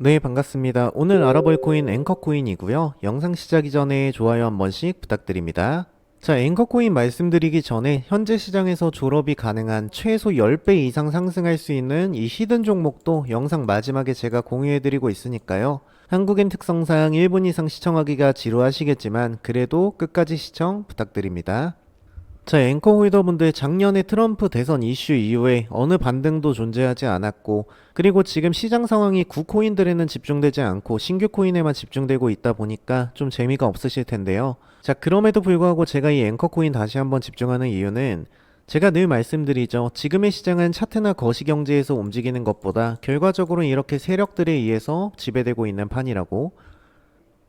네, 반갑습니다. 오늘 알아볼 코인 앵커 코인이고요. 영상 시작이 전에 좋아요 한 번씩 부탁드립니다. 자, 앵커코인 말씀드리기 전에 현재 시장에서 졸업이 가능한 최소 10배 이상 상승할 수 있는 이 히든 종목도 영상 마지막에 제가 공유해드리고 있으니까요. 한국인 특성상 1분 이상 시청하기가 지루하시겠지만 그래도 끝까지 시청 부탁드립니다. 자, 앵커 홀더분들 작년에 트럼프 대선 이슈 이후에 어느 반등도 존재하지 않았고, 그리고 지금 시장 상황이 구코인들에는 집중되지 않고 신규 코인에만 집중되고 있다 보니까 좀 재미가 없으실 텐데요. 자, 그럼에도 불구하고 제가 이 앵커 코인 다시 한번 집중하는 이유는 제가 늘 말씀드리죠. 지금의 시장은 차트나 거시경제에서 움직이는 것보다 결과적으로 이렇게 세력들에 의해서 지배되고 있는 판이라고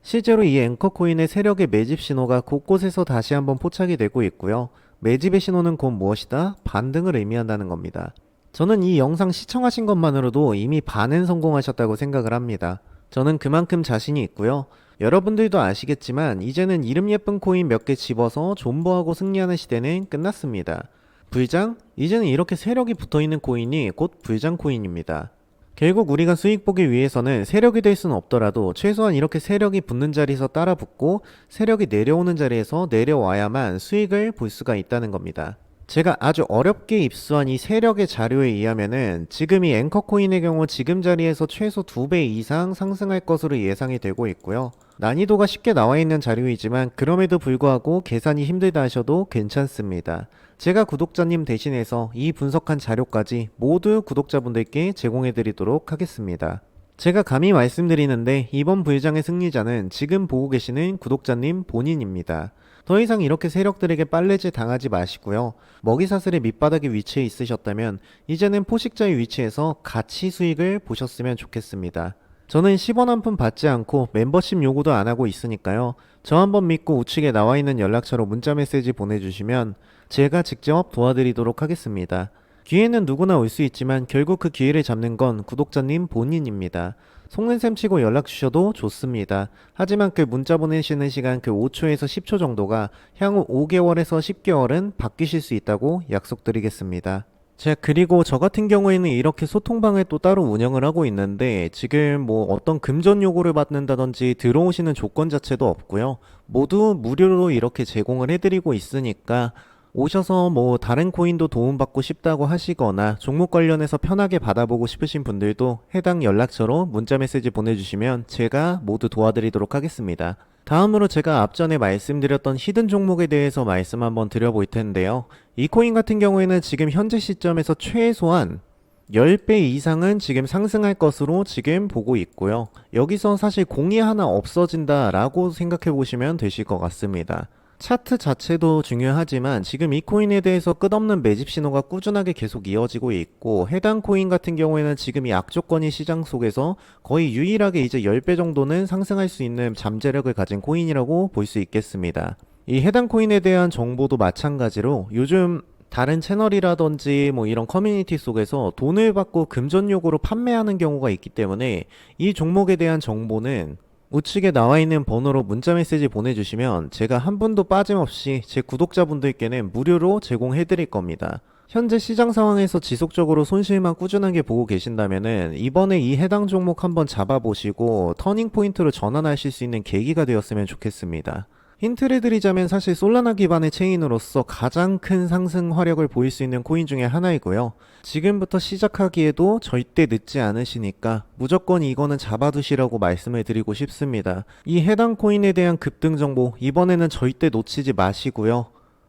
실제로 이 앵커 코인의 세력의 매집 신호가 곳곳에서 다시 한번 포착이 되고 있고요. 매집의 신호는 곧 무엇이다? 반등을 의미한다는 겁니다. 저는 이 영상 시청하신 것만으로도 이미 반은 성공하셨다고 생각을 합니다. 저는 그만큼 자신이 있고요. 여러분들도 아시겠지만 이제는 이름 예쁜 코인 몇 개 집어서 존버하고 승리하는 시대는 끝났습니다. 불장? 이제는 이렇게 세력이 붙어 있는 코인이 곧 불장 코인입니다. 결국 우리가 수익 보기 위해서는 세력이 될 수는 없더라도 최소한 이렇게 세력이 붙는 자리에서 따라 붙고 세력이 내려오는 자리에서 내려와야만 수익을 볼 수가 있다는 겁니다. 제가 아주 어렵게 입수한 이 세력의 자료에 의하면은 지금 이 앵커 코인의 경우 지금 자리에서 최소 2배 이상 상승할 것으로 예상이 되고 있고요. 난이도가 쉽게 나와 있는 자료이지만 그럼에도 불구하고 계산이 힘들다 하셔도 괜찮습니다. 제가 구독자님 대신해서 이 분석한 자료까지 모두 구독자분들께 제공해 드리도록 하겠습니다. 제가 감히 말씀드리는데 이번 불장의 승리자는 지금 보고 계시는 구독자님 본인입니다. 더 이상 이렇게 세력들에게 빨래질 당하지 마시고요. 먹이사슬의 밑바닥에 위치해 있으셨다면 이제는 포식자의 위치에서 가치 수익을 보셨으면 좋겠습니다. 저는 10원 한 푼 받지 않고 멤버십 요구도 안 하고 있으니까요. 저 한번 믿고 우측에 나와 있는 연락처로 문자 메시지 보내주시면 제가 직접 도와드리도록 하겠습니다. 기회는 누구나 올 수 있지만 결국 그 기회를 잡는 건 구독자님 본인입니다. 속는 셈 치고 연락 주셔도 좋습니다. 하지만 그 문자 보내시는 시간 그 5초에서 10초 정도가 향후 5개월에서 10개월은 바뀌실 수 있다고 약속드리겠습니다. 자, 그리고 저 같은 경우에는 이렇게 소통방을 또 따로 운영을 하고 있는데 지금 뭐 어떤 금전 요구를 받는다든지 들어오시는 조건 자체도 없고요. 모두 무료로 이렇게 제공을 해드리고 있으니까 오셔서 뭐 다른 코인도 도움받고 싶다고 하시거나 종목 관련해서 편하게 받아보고 싶으신 분들도 해당 연락처로 문자 메시지 보내주시면 제가 모두 도와드리도록 하겠습니다. 다음으로 제가 앞전에 말씀드렸던 히든 종목에 대해서 말씀 한번 드려볼 텐데요. 이 코인 같은 경우에는 지금 현재 시점에서 최소한 10배 이상은 지금 상승할 것으로 지금 보고 있고요. 여기서 사실 공이 하나 없어진다라고 생각해 보시면 되실 것 같습니다. 차트 자체도 중요하지만 지금 이 코인에 대해서 끝없는 매집 신호가 꾸준하게 계속 이어지고 있고 해당 코인 같은 경우에는 지금 이 악조건이 시장 속에서 거의 유일하게 이제 10배 정도는 상승할 수 있는 잠재력을 가진 코인이라고 볼 수 있겠습니다. 이 해당 코인에 대한 정보도 마찬가지로 요즘 다른 채널이라든지 뭐 이런 커뮤니티 속에서 돈을 받고 금전 요구로 판매하는 경우가 있기 때문에 이 종목에 대한 정보는 우측에 나와 있는 번호로 문자 메시지 보내주시면 제가 한 분도 빠짐없이 제 구독자분들께는 무료로 제공해 드릴 겁니다. 현재 시장 상황에서 지속적으로 손실만 꾸준하게 보고 계신다면은 이번에 이 해당 종목 한번 잡아보시고 터닝 포인트로 전환하실 수 있는 계기가 되었으면 좋겠습니다. 힌트를 드리자면 사실 솔라나 기반의 체인으로서 가장 큰 상승 화력을 보일 수 있는 코인 중에 하나이고요. 지금부터 시작하기에도 절대 늦지 않으시니까 무조건 이거는 잡아두시라고 말씀을 드리고 싶습니다. 이 해당 코인에 대한 급등 정보 이번에는 절대 놓치지 마시고요.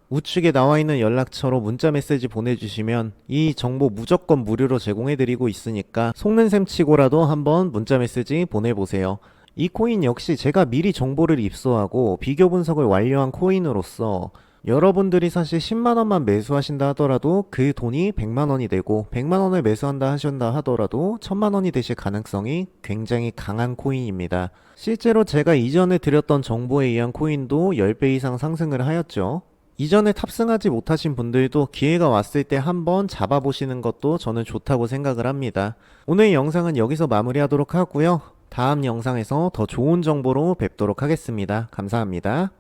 우측에 나와 있는 연락처로 문자 메시지 보내주시면 이 정보 무조건 무료로 제공해드리고 있으니까 속는 셈 치고라도 한번 문자 메시지 보내보세요. 이 코인 역시 제가 미리 정보를 입수하고 비교 분석을 완료한 코인으로서 여러분들이 사실 10만원만 매수하신다 하더라도 그 돈이 100만원이 되고 100만원을 매수한다 하신다 하더라도 1000만원이 되실 가능성이 굉장히 강한 코인입니다. 실제로 제가 이전에 드렸던 정보에 의한 코인도 10배 이상 상승을 하였죠. 이전에 탑승하지 못하신 분들도 기회가 왔을 때 한번 잡아보시는 것도 저는 좋다고 생각을 합니다. 오늘 영상은 여기서 마무리하도록 하고요. 다음 영상에서 더 좋은 정보로 뵙도록 하겠습니다. 감사합니다.